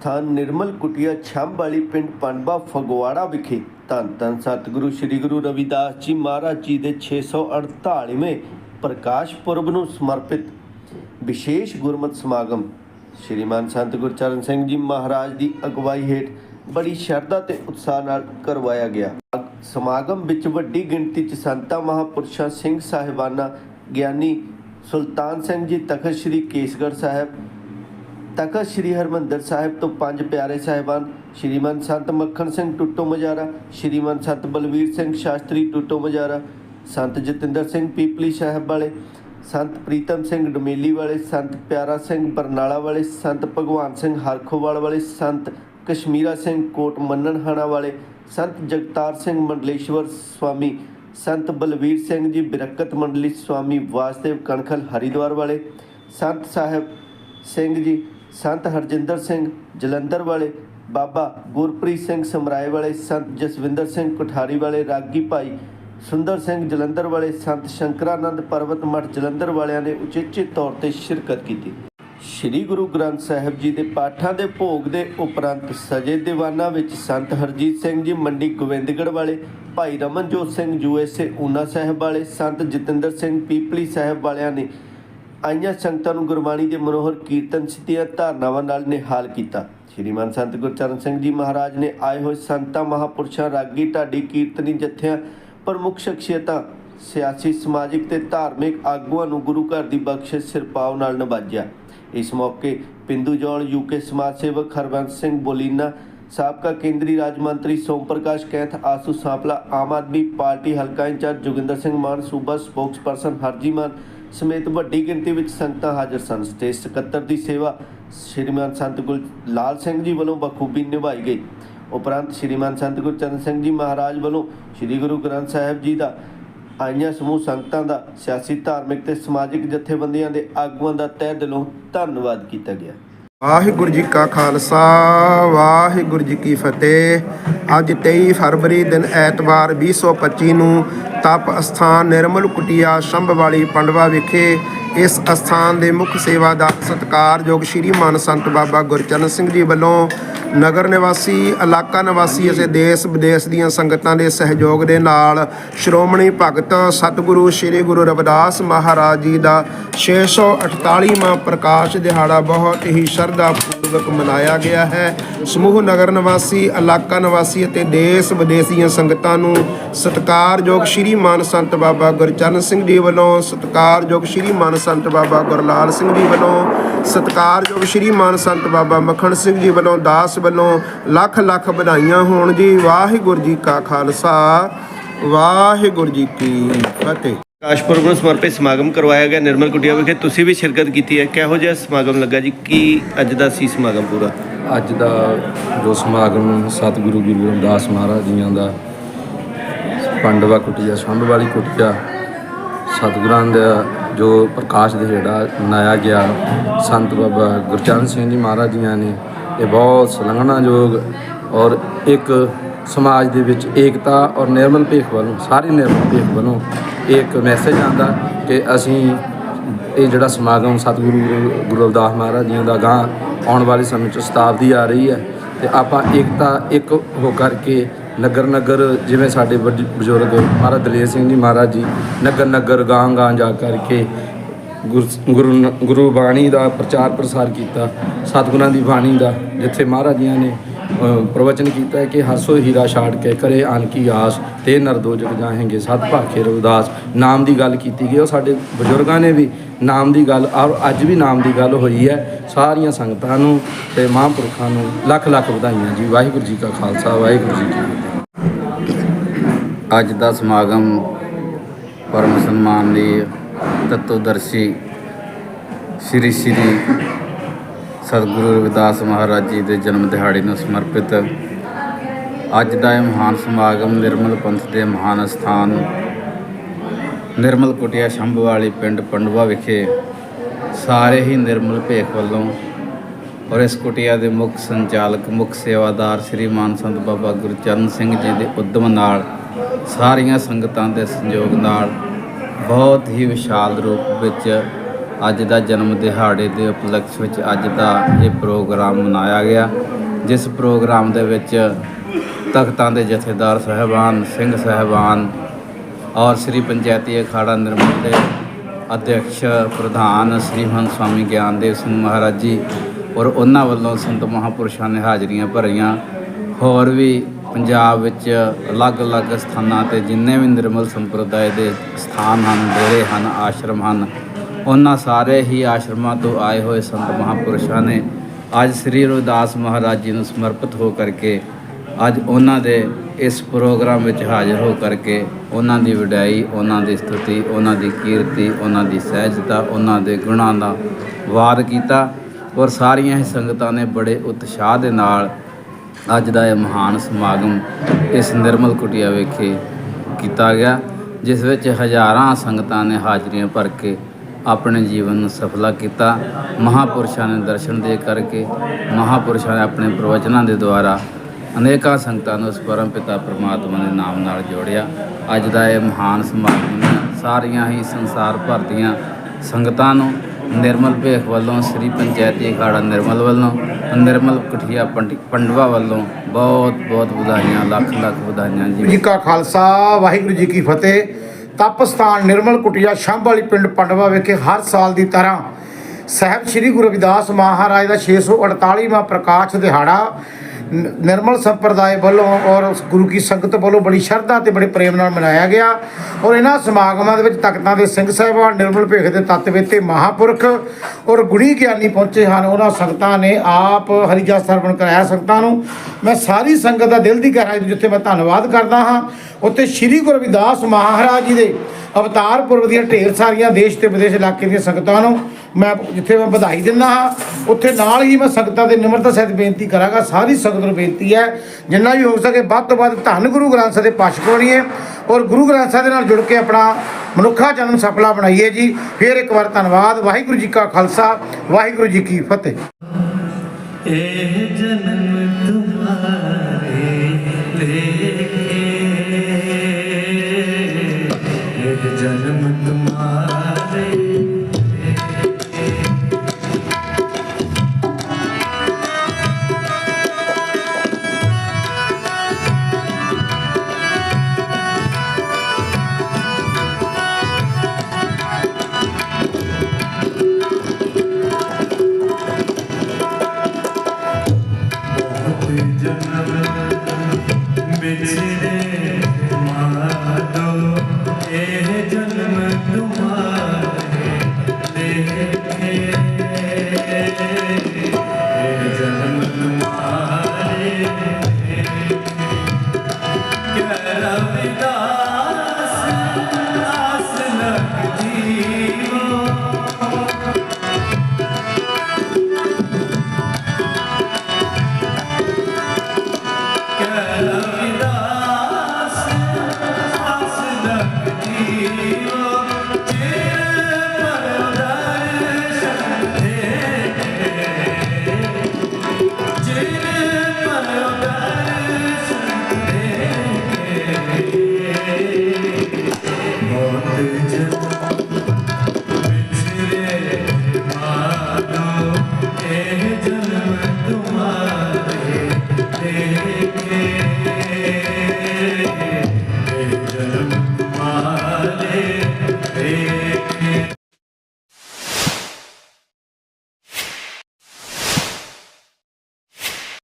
ਸਥਾਨ ਨਿਰਮਲ ਕੁਟੀਆ ਛੰਭ ਵਾਲੀ ਪਿੰਡ ਪਨਬਾ ਫਗਵਾੜਾ ਵਿਖੇ। ਧੰਨ ਧੰਨ ਸਤਿਗੁਰੂ, ਸ੍ਰੀ ਗੁਰੂ ਰਵਿਦਾਸ ਜੀ ਮਹਾਰਾਜ ਜੀ ਦੇ 648ਵੇਂ ਪ੍ਰਕਾਸ਼ ਪੁਰਬ ਨੂੰ ਸਮਰਪਿਤ ਵਿਸ਼ੇਸ਼ ਗੁਰਮਤਿ ਸਮਾਗਮ। ਸ਼੍ਰੀਮਾਨ ਸੰਤ ਗੁਰਚਰਨ ਸਿੰਘ ਜੀ ਮਹਾਰਾਜ ਦੀ ਅਗਵਾਈ ਹੇਠ ਬੜੀ ਸ਼ਰਧਾ ਤੇ ਉਤਸ਼ਾਹ ਨਾਲ ਕਰਵਾਇਆ ਗਿਆ। ਸਮਾਗਮ ਵਿੱਚ ਵੱਡੀ ਗਿਣਤੀ 'ਚ ਸੰਤਾਂ, ਮਹਾਪੁਰਸ਼ਾਂ, ਸਿੰਘ ਸਾਹਿਬਾਨਾਂ, ਗਿਆਨੀ ਸੁਲਤਾਨ ਸਿੰਘ ਜੀ, ਤਖਤ ਸ੍ਰੀ ਕੇਸਗੜ੍ਹ ਸਾਹਿਬ ਤਖਤ ਸ੍ਰੀ ਹਰਮੰਦਰ ਸਾਹਿਬ ਤੋਂ ਪੰਜ ਪਿਆਰੇ ਸਾਹਿਬਾਨ ਸ਼੍ਰੀਮਨ ਸੰਤ ਮੱਖਣ ਸਿੰਘ ਟੁੱਟੋ ਮਜਾਰਾ ਸ਼੍ਰੀਮਨ ਸੰਤ ਬਲਵੀਰ ਸਿੰਘ ਸ਼ਾਸਤਰੀ ਟੁੱਟੋ ਮਜਾਰਾ, ਸੰਤ ਜਤਿੰਦਰ ਸਿੰਘ ਪੀਪਲੀ ਸਾਹਿਬ ਵਾਲੇ, ਸੰਤ ਪ੍ਰੀਤਮ ਸਿੰਘ ਡਮੇਲੀ ਵਾਲੇ, ਸੰਤ ਪਿਆਰਾ ਸਿੰਘ ਬਰਨਾਲਾ ਵਾਲੇ, ਸੰਤ ਭਗਵਾਨ ਸਿੰਘ ਹਰਖੋਵਾਲ ਵਾਲੇ, ਸੰਤ ਕਸ਼ਮੀਰਾ ਸਿੰਘ ਕੋਟ ਮੰਨਣਹਾਣਾ ਵਾਲੇ, ਸੰਤ ਜਗਤਾਰ ਸਿੰਘ ਮੰਡਲੇਸ਼ਵਰ ਸਵਾਮੀ, ਸੰਤ ਬਲਵੀਰ ਸਿੰਘ ਜੀ ਬਿਰਕਤ ਮੰਡਲੀ ਸਵਾਮੀ ਵਾਸਦੇਵ ਕਣਖਲ ਹਰਿਦੁਆਰ ਵਾਲੇ, ਸੰਤ ਸਾਹਿਬ ਸਿੰਘ ਜੀ ਸੰਤ ਹਰਜਿੰਦਰ ਸਿੰਘ ਜਲੰਧਰ ਵਾਲੇ, ਬਾਬਾ ਗੁਰਪ੍ਰੀਤ ਸਿੰਘ ਸਮਰਾਏ ਵਾਲੇ, ਸੰਤ ਜਸਵਿੰਦਰ ਸਿੰਘ ਕੋਠਾਰੀ ਵਾਲੇ, ਰਾਗੀ ਭਾਈ ਸੁੰਦਰ ਸਿੰਘ ਜਲੰਧਰ ਵਾਲੇ, ਸੰਤ ਸ਼ੰਕਰਾਨੰਦ ਪਰਬਤ ਮਠ ਜਲੰਧਰ ਵਾਲਿਆਂ ਨੇ ਉਚੇਚੇ ਤੌਰ ਤੇ ਸ਼ਿਰਕਤ ਕੀਤੀ। ਸ੍ਰੀ ਗੁਰੂ ਗ੍ਰੰਥ ਸਾਹਿਬ ਜੀ ਦੇ ਪਾਠਾਂ ਦੇ ਭੋਗ ਦੇ ਉਪਰੰਤ ਸਜੇ ਦੀਵਾਨਾਂ ਵਿੱਚ ਸੰਤ ਹਰਜੀਤ ਸਿੰਘ ਜੀ, ਮੰਡੀ ਗੋਬਿੰਦਗੜ੍ਹ ਵਾਲੇ, ਭਾਈ ਰਮਨਜੋਤ ਸਿੰਘ ਯੂਐਸਏ ਊਨਾ ਸਾਹਿਬ ਵਾਲੇ, ਸੰਤ ਜਤਿੰਦਰ ਸਿੰਘ ਪੀਪਲੀ ਸਾਹਿਬ ਵਾਲਿਆਂ ਨੇ ਆਈਆਂ ਸੰਗਤਾਂ ਨੂੰ ਗੁਰਬਾਣੀ ਦੇ ਮਨੋਹਰ ਕੀਰਤਨ ਸਿੱਧੀਆਂ ਧਾਰਨਾਵਾਂ ਨਾਲ ਨਿਹਾਲ ਕੀਤਾ। ਸ਼੍ਰੀਮਾਨ ਸੰਤ ਗੁਰਚਰਨ ਸਿੰਘ ਜੀ ਮਹਾਰਾਜ ਨੇ ਆਏ ਹੋਏ ਸੰਤਾਂ, ਮਹਾਪੁਰਸ਼ਾਂ ਰਾਗੀ ਢਾਡੀ ਕੀਰਤਨੀ ਜਥਿਆਂ, ਪ੍ਰਮੁੱਖ ਸ਼ਖਸੀਅਤਾਂ, ਸਿਆਸੀ, ਸਮਾਜਿਕ ਤੇ ਧਾਰਮਿਕ ਆਗੂਆਂ ਨੂੰ ਗੁਰੂ ਘਰ ਦੀ ਬਖਸ਼ਿਸ਼ ਸਿਰਪਾਵ ਨਾਲ ਨਵਾਜਿਆ ਇਸ ਮੌਕੇ ਪਿੰਦੂ ਜੌਲ ਯੂਕੇ ਸਮਾਜ ਸੇਵਕ ਹਰਵੰਤ ਸਿੰਘ ਬੋਲੀਨਾ ਸਾਬਕਾ ਕੇਂਦਰੀ ਰਾਜ ਮੰਤਰੀ ਸੋਮ ਪ੍ਰਕਾਸ਼ ਕੈਂਥ, ਆਸੂ ਸਾਂਪਲਾ, ਆਮ ਆਦਮੀ ਪਾਰਟੀ ਹਲਕਾ ਇੰਚਾਰਜ ਜੋਗਿੰਦਰ ਸਿੰਘ ਮਾਨ, ਸੂਬਾ ਸਪੋਕਸਪਰਸਨ ਹਰਜੀ ਮਾਨ ਸਮੇਤ ਵੱਡੀ ਗਿਣਤੀ ਵਿੱਚ ਸੰਗਤਾਂ ਹਾਜ਼ਰ ਸਨ। ਸਟੇਜ ਸਕੱਤਰ ਦੀ ਸੇਵਾ ਸ਼੍ਰੀਮਾਨ ਸੰਤ ਗੁਲ ਲਾਲ ਸਿੰਘ ਜੀ ਵੱਲੋਂ ਬਖੂਬੀ ਨਿਭਾਈ ਗਈ। ਉਪਰੰਤ ਸ਼੍ਰੀਮਾਨ ਸੰਤ ਗੁਰਚਰਨ ਸਿੰਘ ਜੀ ਮਹਾਰਾਜ ਵੱਲੋਂ ਸ੍ਰੀ ਗੁਰੂ ਗ੍ਰੰਥ ਸਾਹਿਬ ਜੀ ਦਾ ਆਈਆਂ ਸਮੂਹ ਸੰਗਤਾਂ ਦਾ ਸਿਆਸੀ, ਧਾਰਮਿਕ ਤੇ ਸਮਾਜਿਕ ਜਥੇਬੰਦੀਆਂ ਦੇ ਆਗੂਆਂ ਦਾ ਤਹਿ ਦਿਲੋਂ ਧੰਨਵਾਦ ਕੀਤਾ ਗਿਆ। ਵਾਹਿਗੁਰੂ ਜੀ ਕਾ ਖਾਲਸਾ, ਵਾਹਿਗੁਰੂ ਜੀ ਕੀ ਫਤਿਹ। ਅੱਜ 23 ਫਰਵਰੀ ਦਿਨ ਐਤਵਾਰ 2025 ਨੂੰ ਤਪ ਅਸਥਾਨ ਨਿਰਮਲ ਕੁਟੀਆ ਸ਼ੰਭ ਵਾਲੀ ਪੰਡਵਾ ਵਿਖੇ ਇਸ ਅਸਥਾਨ ਦੇ ਮੁੱਖ ਸੇਵਾਦਾਰ ਸਤਿਕਾਰਯੋਗ ਸ਼੍ਰੀਮਾਨ ਸੰਤ ਬਾਬਾ ਗੁਰਚਰਨ ਸਿੰਘ ਜੀ ਵੱਲੋਂ ਨਗਰ ਨਿਵਾਸੀ, ਇਲਾਕਾ ਨਿਵਾਸੀ ਅਤੇ ਦੇਸ਼ ਵਿਦੇਸ਼ ਦੀਆਂ ਸੰਗਤਾਂ ਦੇ ਸਹਿਯੋਗ ਦੇ ਨਾਲ ਸ਼੍ਰੋਮਣੀ ਭਗਤ ਸਤਿਗੁਰੂ ਸ੍ਰੀ ਗੁਰੂ ਰਵਿਦਾਸ ਮਹਾਰਾਜ ਜੀ ਦਾ 648ਵਾਂ ਪ੍ਰਕਾਸ਼ ਦਿਹਾੜਾ ਬਹੁਤ ਹੀ ਸ਼ਰਧਾ ਪੂਰਵਕ ਮਨਾਇਆ ਗਿਆ ਹੈ। ਸਮੂਹ ਨਗਰ ਨਿਵਾਸੀ, ਇਲਾਕਾ ਨਿਵਾਸੀ ਅਤੇ ਦੇਸ਼ ਵਿਦੇਸ਼ ਦੀਆਂ ਸੰਗਤਾਂ ਨੂੰ ਸਤਿਕਾਰਯੋਗ ਸ਼੍ਰੀ ਮਾਨ ਸੰਤ ਬਾਬਾ ਗੁਰਚਰਨ ਸਿੰਘ ਜੀ ਵੱਲੋਂ ਸਤਿਕਾਰਯੋਗ ਸ਼੍ਰੀ ਮਾਨ ਸੰਤ ਬਾਬਾ ਗੁਰਲਾਲ ਸਿੰਘ ਜੀ ਵੱਲੋਂ ਸਤਿਕਾਰਯੋਗ ਸ਼੍ਰੀ ਮਾਨ ਸੰਤ ਬਾਬਾ ਮੱਖਣ ਸਿੰਘ ਜੀ ਵੱਲੋਂ ਦਾਸ ਵੱਲੋਂ ਲੱਖ ਲੱਖ ਵਧਾਈਆਂ ਹੋਣ ਜੀ। ਵਾਹਿਗੁਰੂ ਜੀ ਕਾ ਖਾਲਸਾ, ਵਾਹਿਗੁਰੂ ਜੀ ਕੀ ਫਤਿਹ। ਪ੍ਰਕਾਸ਼ ਪੁਰਬ ਨੂੰ ਸਮਰਪਿਤ ਸਮਾਗਮ ਕਰਵਾਇਆ ਗਿਆ ਨਿਰਮਲ ਕੁਟਿਆ ਵਿਖੇ। ਤੁਸੀਂ ਵੀ ਸ਼ਿਰਕਤ ਕੀਤੀ ਹੈ। ਕਿਹੋ ਜਿਹਾ ਸਮਾਗਮ ਲੱਗਾ ਜੀ? ਕੀ ਅੱਜ ਦਾ ਸੀ ਸਮਾਗਮ ਪੂਰਾ? ਅੱਜ ਦਾ ਜੋ ਸਮਾਗਮ ਸਤਿਗੁਰੂ ਗੁਰੂ ਰਵਿਦਾਸ ਮਹਾਰਾਜ ਜੀਆਂ ਦਾ, ਪੰਡਵਾ ਕੁਟੀਆ ਸੰਭ ਵਾਲੀ ਕੁਟੀਆ, ਸਤਿਗੁਰਾਂ ਦਾ ਜੋ ਪ੍ਰਕਾਸ਼ ਦਿਹਾੜਾ ਮਨਾਇਆ ਗਿਆ, ਸੰਤ ਬਾਬਾ ਗੁਰਚਰਨ ਸਿੰਘ ਜੀ ਮਹਾਰਾਜ ਜੀਆਂ ਨੇ, ਇਹ ਬਹੁਤ ਸਲੰਘਣਾਯੋਗ ਔਰ ਇੱਕ ਸਮਾਜ ਦੇ ਵਿੱਚ ਏਕਤਾ ਔਰ ਨਿਰਮਲ ਭੇਖ ਵੱਲੋਂ, ਸਾਰੇ ਨਿਰਮਲ ਭੇਖ ਵੱਲੋਂ ਇਹ ਇੱਕ ਮੈਸੇਜ ਆਂਦਾ ਕਿ ਅਸੀਂ ਇਹ ਜਿਹੜਾ ਸਮਾਗਮ ਸਤਿਗੁਰੂ ਗੁਰੂ ਰਵਿਦਾਸ ਮਹਾਰਾਜ ਜੀ ਦਾ ਗਾਂ ਆਉਣ ਵਾਲੇ ਸਮੇਂ 'ਚ ਸ਼ਤਾਬਦੀ ਆ ਰਹੀ ਹੈ ਤੇ ਆਪਾਂ ਏਕਤਾ ਇੱਕ ਹੋ ਕਰਕੇ ਨਗਰ ਨਗਰ ਜਿਵੇਂ ਸਾਡੇ ਵੱਡੇ ਬਜ਼ੁਰਗ ਮਹਾਰਾਜ ਦਲੇਰ ਸਿੰਘ ਜੀ ਮਹਾਰਾਜ ਜੀ, ਨਗਰ ਨਗਰ ਗਾਂ ਗਾਂ ਜਾ ਕਰਕੇ ਗੁਰ- ਗੁਰੂ ਨ- ਗੁਰੂ ਬਾਣੀ ਦਾ ਪ੍ਰਚਾਰ ਪ੍ਰਸਾਰ ਕੀਤਾ, ਸਤਿਗੁਰਾਂ ਦੀ ਬਾਣੀ ਦਾ, ਜਿੱਥੇ ਮਹਾਰਾਜ ਜੀਆਂ ਨੇ ਪ੍ਰਵਚਨ ਕੀਤਾ ਹੈ ਕਿ ਹਰਸੋ ਹੀਰਾ ਛਾੜ ਕੇ ਕਰੇ ਆਨ ਕੀ ਆਸ, ਤੇ ਨਰਦੋ ਜਗ ਜਾਹੇਂਗੇ, ਸਤ ਭਾਖੇ ਰਵਿਦਾਸ। ਨਾਮ ਦੀ ਗੱਲ ਕੀਤੀ ਗਈ, ਉਹ ਸਾਡੇ ਬਜ਼ੁਰਗਾਂ ਨੇ ਵੀ ਨਾਮ ਦੀ ਗੱਲ, ਔਰ ਅੱਜ ਵੀ ਨਾਮ ਦੀ ਗੱਲ ਹੋਈ ਹੈ। ਸਾਰੀਆਂ ਸੰਗਤਾਂ ਨੂੰ ਤੇ ਮਹਾਂਪੁਰਖਾਂ ਨੂੰ ਲੱਖ ਲੱਖ ਵਧਾਈਆਂ ਜੀ। ਵਾਹਿਗੁਰੂ ਜੀ ਕਾ ਖਾਲਸਾ, ਵਾਹਿਗੁਰੂ ਜੀ ਕੀ ਫਤਿਹ। ਅੱਜ ਦਾ ਸਮਾਗਮ ਪਰਮ ਸਨਮਾਨ ਸਨਮਾਨਨੀय ਤਤਵਦਰਸ਼ੀ ਸ੍ਰੀ ਸ੍ਰੀ ਸਤਿਗੁਰੂ ਰਵਿਦਾਸ ਮਹਾਰਾਜ ਜੀ ਦੇ ਜਨਮ ਦਿਹਾੜੇ ਨੂੰ ਸਮਰਪਿਤ ਅੱਜ ਦਾ ਇਹ ਮਹਾਨ ਸਮਾਗਮ ਨਿਰਮਲ ਪੰਥ ਦੇ ਮਹਾਨ ਸਥਾਨ ਨਿਰਮਲ ਕੁਟਿਆ ਸ਼ੰਭ ਵਾਲੀ ਪਿੰਡ ਪੰਡਵਾ ਵਿਖੇ ਸਾਰੇ ਹੀ ਨਿਰਮਲ ਭੇਖ ਵੱਲੋਂ ਔਰ ਇਸ ਕੁਟਿਆ ਦੇ ਮੁੱਖ ਸੰਚਾਲਕ, ਮੁੱਖ ਸੇਵਾਦਾਰ ਸ੍ਰੀ ਮਾਨ ਸੰਤ ਬਾਬਾ ਗੁਰਚਰਨ ਸਿੰਘ ਜੀ ਦੇ ਉਦਮ ਨਾਲ ਸਾਰੀਆਂ ਸੰਗਤਾਂ ਦੇ ਸੰਯੋਗ ਨਾਲ ਬਹੁਤ ਹੀ ਵਿਸ਼ਾਲ ਰੂਪ ਵਿੱਚ ਅੱਜ ਦਾ ਜਨਮ ਦਿਹਾੜੇ ਦੇ ਉਪਲਕਸ਼ ਵਿੱਚ ਅੱਜ ਦਾ ਇਹ ਪ੍ਰੋਗਰਾਮ ਮਨਾਇਆ ਗਿਆ, ਜਿਸ ਪ੍ਰੋਗਰਾਮ ਦੇ ਵਿੱਚ ਤਖਤਾਂ ਦੇ ਜਥੇਦਾਰ ਸਾਹਿਬਾਨ, ਸਿੰਘ ਸਾਹਿਬਾਨ ਔਰ ਸ੍ਰੀ ਪੰਚਾਇਤੀ ਅਖਾੜਾ ਨਿਰਮਲ ਦੇ ਅਧਿਕਸ਼ ਪ੍ਰਧਾਨ ਸ੍ਰੀਮੰਤ ਸਵਾਮੀ ਗਿਆਨਦੇਵ ਸਿੰਘ ਮਹਾਰਾਜ ਜੀ ਔਰ ਉਹਨਾਂ ਵੱਲੋਂ ਸੰਤ ਮਹਾਪੁਰਸ਼ਾਂ ਨੇ ਹਾਜ਼ਰੀਆਂ ਭਰੀਆਂ। ਹੋਰ ਵੀ ਪੰਜਾਬ ਵਿੱਚ ਅਲੱਗ-ਅਲੱਗ ਸਥਾਨਾਂ ਤੇ ਜਿੰਨੇ ਵੀ ਨਿਰਮਲ ਸੰਪਰਦਾਇ ਦੇ ਸਥਾਨ ਹਨ, ਡੇਰੇ ਹਨ, ਆਸ਼ਰਮ ਹਨ ਉਹਨਾਂ ਸਾਰੇ ਹੀ ਆਸ਼ਰਮਾਂ ਤੋਂ ਆਏ ਹੋਏ ਸੰਤ ਮਹਾਪੁਰਸ਼ਾਂ ਨੇ ਅੱਜ ਸ੍ਰੀ ਰਵਿਦਾਸ ਮਹਾਰਾਜ ਜੀ ਨੂੰ ਸਮਰਪਿਤ ਹੋ ਕਰਕੇ ਅੱਜ ਉਹਨਾਂ ਦੇ ਇਸ ਪ੍ਰੋਗਰਾਮ ਵਿੱਚ ਹਾਜ਼ਰ ਹੋ ਕਰਕੇ ਉਹਨਾਂ ਦੀ ਵਡਿਆਈ, ਉਹਨਾਂ ਦੀ ਸਤੁਤੀ ਉਹਨਾਂ ਦੀ ਕੀਰਤੀ, ਉਹਨਾਂ ਦੀ ਸਹਿਜਤਾ, ਉਹਨਾਂ ਦੇ ਗੁਣਾਂ ਦਾ ਵਾਦ ਕੀਤਾ ਔਰ ਸਾਰੀਆਂ ਹੀ ਸੰਗਤਾਂ ਨੇ ਬੜੇ ਉਤਸ਼ਾਹ ਦੇ ਨਾਲ ਅੱਜ ਦਾ ਇਹ ਮਹਾਨ ਸਮਾਗਮ ਇਸ ਨਿਰਮਲ ਕੁਟੀਆ ਵਿਖੇ ਕੀਤਾ ਗਿਆ, ਜਿਸ ਵਿੱਚ ਹਜ਼ਾਰਾਂ ਸੰਗਤਾਂ ਨੇ ਹਾਜ਼ਰੀਆਂ ਭਰ ਕੇ ਆਪਣੇ ਜੀਵਨ ਨੂੰ ਸਫਲਾ ਕੀਤਾ। ਮਹਾਪੁਰਸ਼ਾਂ ਨੇ ਦਰਸ਼ਨ ਦੇ ਕਰਕੇ ਮਹਾਪੁਰਸ਼ਾਂ ਨੇ ਆਪਣੇ ਪ੍ਰਵਚਨਾਂ ਦੇ ਦੁਆਰਾ ਅਨੇਕਾਂ ਸੰਗਤਾਂ ਨੂੰ ਉਸ ਪਰਮ ਪਿਤਾ ਪ੍ਰਮਾਤਮਾ ਦੇ ਨਾਮ ਨਾਲ ਜੋੜਿਆ। ਅੱਜ ਦਾ ਇਹ ਮਹਾਨ ਸਮਾਗਮ ਸਾਰੀਆਂ ਹੀ ਸੰਸਾਰ ਭਰ ਦੀਆਂ ਸੰਗਤਾਂ ਨੂੰ ਨਿਰਮਲ ਭੇਖ ਵੱਲੋਂ ਸ੍ਰੀ ਪੰਚਾਇਤੀ ਅਖਾੜਾ ਨਿਰਮਲ ਵੱਲੋਂ, ਨਿਰਮਲ ਕੁਠੀਆ ਪੰਡਵਾ ਵੱਲੋਂ ਬਹੁਤ ਬਹੁਤ ਵਧਾਈਆਂ ਲੱਖ ਲੱਖ ਵਧਾਈਆਂ ਜੀ। ਜੀ ਕਾ ਖਾਲਸਾ, ਵਾਹਿਗੁਰੂ ਜੀ ਕੀ ਫਤਿਹ। ਤਪ ਸਥਾਨ ਨਿਰਮਲ ਕੁਟੀਆ ਸ਼ੰਭ ਵਾਲੀ ਪਿੰਡ ਪੰਡਵਾ ਵਿਖੇ ਹਰ ਸਾਲ ਦੀ ਤਰ੍ਹਾਂ ਸਾਹਿਬ ਸ੍ਰੀ ਗੁਰੂ ਰਵਿਦਾਸ ਮਹਾਰਾਜ ਦਾ 648ਵਾਂ ਪ੍ਰਕਾਸ਼ ਦਿਹਾੜਾ ਨਿਰਮਲ ਸੰਪਰਦਾਇ ਵੱਲੋਂ ਔਰ ਗੁਰੂ ਕੀ ਸੰਗਤ ਵੱਲੋਂ ਬੜੀ ਸ਼ਰਧਾ ਤੇ ਬੜੇ ਪ੍ਰੇਮ ਨਾਲ ਮਨਾਇਆ ਗਿਆ। ਔਰ ਇਹਨਾਂ ਸਮਾਗਮਾਂ ਦੇ ਵਿੱਚ ਤਖਤਾਂ ਦੇ ਸਿੰਘ ਸਾਹਿਬਾਨ, ਨਿਰਮਲ ਭੇਖ ਦੇ ਤਤਵੇ ਤੇ ਮਹਾਪੁਰਖ ਔਰ ਗੁਣੀ ਗਿਆਨੀ ਪਹੁੰਚੇ ਹਨ। ਉਹਨਾਂ ਸੰਗਤਾਂ ਨੇ ਆਪ ਹਰੀਜਾ ਸਰਵਣ ਕਰਾਇਆ ਸੰਗਤਾਂ ਨੂੰ। ਮੈਂ ਸਾਰੀ ਸੰਗਤ ਦਾ ਦਿਲ ਦੀ ਗਹਿਰਾਈ ਤੋਂ ਜਿੱਥੇ ਮੈਂ ਧੰਨਵਾਦ ਕਰਦਾ ਹਾਂ, ਉੱਥੇ ਸ੍ਰੀ ਗੁਰੂ ਰਵਿਦਾਸ ਮਹਾਰਾਜ ਜੀ ਦੇ ਅਵਤਾਰ ਪੁਰਬ ਦੀਆਂ ਢੇਰ ਸਾਰੀਆਂ ਦੇਸ਼ ਤੇ ਵਿਦੇਸ਼ ਇਲਾਕੇ ਦੀਆਂ ਸੰਗਤਾਂ ਨੂੰ ਮੈਂ ਜਿੱਥੇ ਮੈਂ ਵਧਾਈ ਦਿੰਦਾ ਹਾਂ, ਉੱਥੇ ਨਾਲ ਹੀ ਮੈਂ ਸੰਗਤਾਂ ਦੇ ਨਿਮਰਤਾ ਸਹਿਤ ਬੇਨਤੀ ਕਰਾਂਗਾ, ਸਾਰੀ ਸੰਗਤ ਨੂੰ ਬੇਨਤੀ ਹੈ, ਜਿੰਨਾ ਵੀ ਹੋ ਸਕੇ ਵੱਧ ਤੋਂ ਵੱਧ ਧੰਨ ਗੁਰੂ ਗ੍ਰੰਥ ਸਾਹਿਬ ਦੇ ਪਾਠ ਪੜ੍ਹੀਏ ਔਰ ਗੁਰੂ ਗ੍ਰੰਥ ਸਾਹਿਬ ਦੇ ਨਾਲ ਜੁੜ ਕੇ ਆਪਣਾ ਮਨੁੱਖਾ ਜਨਮ ਸਫਲਾ ਬਣਾਈਏ ਜੀ। ਫਿਰ ਇੱਕ ਵਾਰ ਧੰਨਵਾਦ। ਵਾਹਿਗੁਰੂ ਜੀ ਕਾ ਖਾਲਸਾ, ਵਾਹਿਗੁਰੂ ਜੀ ਕੀ ਫਤਿਹ। ਇਹ